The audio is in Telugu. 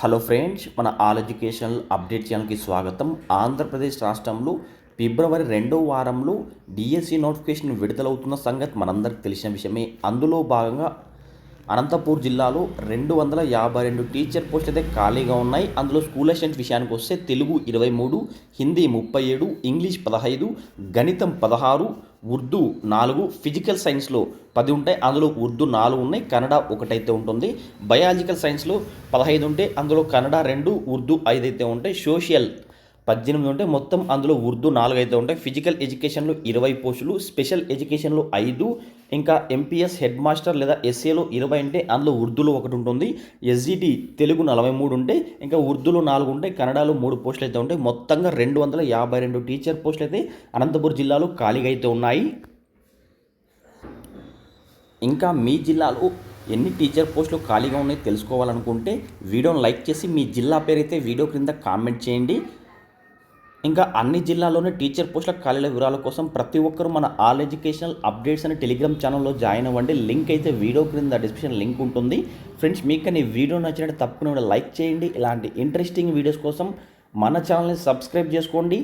హలో ఫ్రెండ్స్ మన ఆల్ ఎడ్యుకేషనల్ అప్డేట్ ఛానల్కి స్వాగతం. ఆంధ్రప్రదేశ్ రాష్ట్రంలో ఫిబ్రవరి రెండో వారంలో డిఎస్సి నోటిఫికేషన్ విడుదలవుతున్న సంగతి మనందరికి తెలిసిన విషయమే. అందులో భాగంగా అనంతపూర్ జిల్లాలో రెండు వందల యాభై రెండు టీచర్ పోస్ట్ అయితే ఖాళీగా ఉన్నాయి. అందులో స్కూల్ అసిస్టెంట్ విషయానికి వస్తే తెలుగు ఇరవై మూడు హిందీ ముప్పై ఏడు ఇంగ్లీష్ పదహైదు గణితం పదహారు ఉర్దూ నాలుగు ఫిజికల్ సైన్స్లో పది ఉంటాయి. అందులో ఉర్దూ నాలుగు ఉన్నాయి కన్నడ ఒకటైతే ఉంటుంది. బయాలజికల్ సైన్స్లో పదహైదు ఉంటే అందులో కన్నడ రెండు ఉర్దూ ఐదు అయితే ఉంటాయి. సోషల్ పద్దెనిమిది ఉంటే మొత్తం అందులో ఉర్దూ నాలుగు అయితే ఉంటాయి. ఫిజికల్ ఎడ్యుకేషన్లో ఇరవై పోస్టులు స్పెషల్ ఎడ్యుకేషన్లో ఐదు ఇంకా ఎంపీఎస్ హెడ్ మాస్టర్ లేదా ఎస్ఏలో ఇరవై అంటే అందులో ఉర్దూలో ఒకటి ఉంటుంది ఎస్జిటి తెలుగు నలభై మూడు ఉంటే ఇంకా ఉర్దూలో నాలుగు ఉంటాయి కన్నడలో మూడు పోస్టులు అయితే ఉంటాయి. మొత్తంగా రెండు వందల యాభై రెండు టీచర్ పోస్టులు అయితే అనంతపురం జిల్లాలో ఖాళీగా అయితే ఉన్నాయి. ఇంకా మీ జిల్లాలో ఎన్ని టీచర్ పోస్టులు ఖాళీగా ఉన్నాయో తెలుసుకోవాలనుకుంటే వీడియోని లైక్ చేసి మీ జిల్లా పేరైతే వీడియో క్రింద కామెంట్ చేయండి. ఇంకా అన్ని జిల్లాల్లోనే టీచర్ పోస్టుల ఖాళీల వివరాల కోసం ప్రతి ఒక్కరూ మన ఆల్ ఎడ్యుకేషనల్ అప్డేట్స్ అనే టెలిగ్రామ్ ఛానల్లో జాయిన్ అవ్వండి. లింక్ అయితే వీడియో క్రింద డిస్క్రిప్షన్ లింక్ ఉంటుంది. ఫ్రెండ్స్ మీకు కానీ వీడియో నచ్చినట్టు తప్పకుండా లైక్ చేయండి. ఇలాంటి ఇంట్రెస్టింగ్ వీడియోస్ కోసం మన ఛానల్ని సబ్స్క్రైబ్ చేసుకోండి.